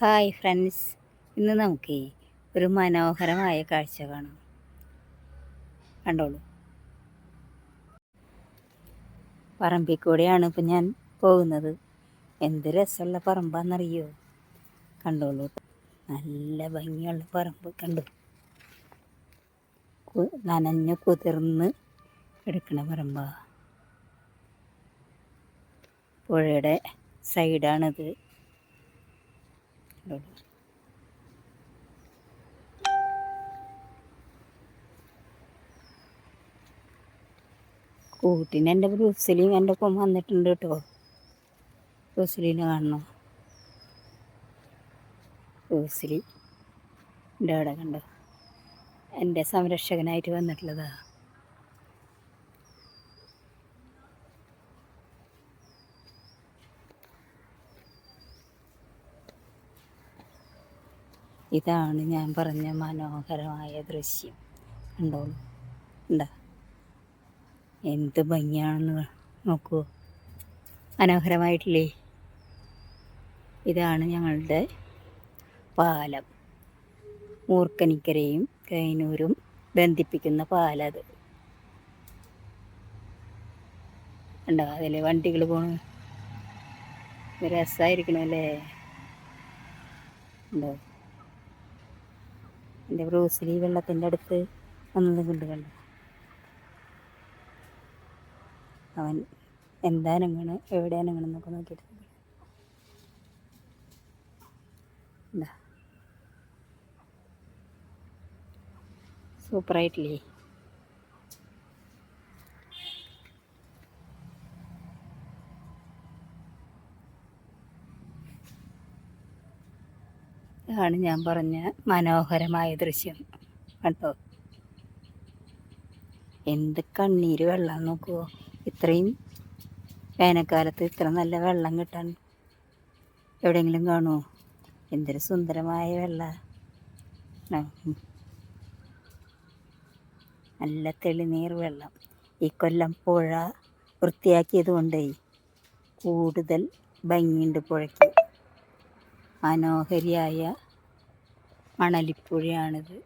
Hi friends. ഇന്ന് നമുക്ക് ഒരു മനോഹരമായ കാഴ്ച കാണാം. കണ്ടോളൂ. പറമ്പിൽ കൂടെയാണ് ഇപ്പം ഞാൻ പോകുന്നത്. എന്ത് രസമുള്ള പറമ്പാണെന്നറിയോ കണ്ടോളൂ നല്ല ഭംഗിയുള്ള പറമ്പ് കണ്ടു. നനഞ്ഞു കുതിർന്ന് എടുക്കണ പറമ്പാ. പുഴയുടെ സൈഡാണിത്. കണ്ടോളൂ കൂട്ടിന് എന്റെ ബ്രൂസിലിയും എന്റെ ഒപ്പം വന്നിട്ടുണ്ട് കേട്ടോ. ബ്രൂസിലിനെ കാണണം. ബ്രൂസിലി എന്റെ അവിടെ കണ്ടോ? എന്റെ സംരക്ഷകനായിട്ട് വന്നിട്ടുള്ളതാ. ഇതാണ് ഞാൻ പറഞ്ഞ മനോഹരമായ ദൃശ്യം. കണ്ടോളൂ ഉണ്ടാ എന്ത് ഭംഗിയാണെന്ന് നോക്കൂ. മനോഹരമായിട്ടില്ലേ? ഇതാണ് ഞങ്ങളുടെ പാലം. മൂർക്കനിക്കരയും കൈനൂരും ബന്ധിപ്പിക്കുന്ന പാലത്. ഉണ്ടോ അതിൽ വണ്ടികൾ പോണു. രസമായിരിക്കണല്ലേ ഉണ്ടോ എന്റെ ബ്രൂസിലി വെള്ളത്തിന്റെ അടുത്ത് വന്നത് കൊണ്ട് കണ്ടു. അവൻ എന്താ അനങ്ങണ് എവിടെ അനങ്ങണം എന്നൊക്കെ നോക്കിയിട്ട് സൂപ്പറായിട്ടില്ലേ? ഇതാണ് ഞാൻ പറഞ്ഞ മനോഹരമായ ദൃശ്യം. കണ്ടോ? എന്ത് കണ്ണീര് വെള്ളം നോക്കുമോ ഇത്രയും വേനൽക്കാലത്ത് ഇത്ര നല്ല വെള്ളം കിട്ടാൻ എവിടെയെങ്കിലും കാണുമോ എന്തൊരു സുന്ദരമായ വെള്ള. നല്ല തെളിനീർ വെള്ളം. ഈ കൊല്ലം പുഴ വൃത്തിയാക്കിയത് കൊണ്ടേ കൂടുതൽ ഭംഗിയുണ്ട് പുഴയ്ക്ക്. മനോഹരിയായ മണലിപ്പുഴയാണിത്.